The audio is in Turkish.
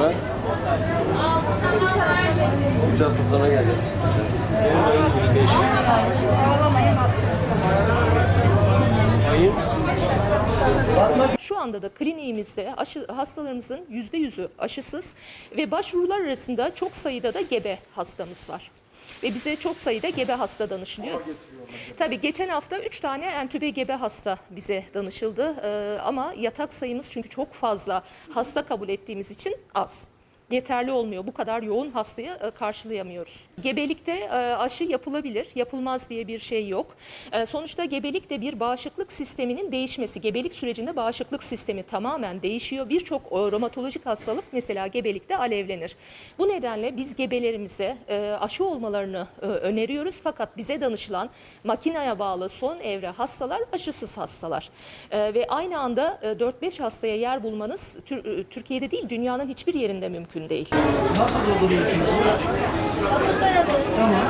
sonra. Üç hafta sonra. Şu anda da kliniğimizde aşı, hastalarımızın %100'ü aşısız ve başvurular arasında çok sayıda da gebe hastamız var. Ve bize çok sayıda gebe hasta danışılıyor. Tabii geçen hafta 3 tane entübe gebe hasta bize danışıldı. Ee, ama yatak sayımız çünkü çok fazla hasta kabul ettiğimiz için az yeterli olmuyor. Bu kadar yoğun hastayı e, karşılayamıyoruz. Gebelikte e, aşı yapılabilir, yapılmaz diye bir şey yok. E, Sonuçta gebelik de bir bağışıklık sisteminin değişmesi. Gebelik sürecinde bağışıklık sistemi tamamen değişiyor. Birçok romatolojik hastalık mesela gebelikte alevlenir. Bu nedenle biz gebelerimize aşı olmalarını öneriyoruz. Fakat bize danışılan makineye bağlı son evre hastalar aşısız hastalar. Ve aynı anda e, 4-5 hastaya yer bulmanız Tür- Türkiye'de değil dünyanın hiçbir yerinde mümkün değil. Nasıl dolduruyorsunuz? Tamam.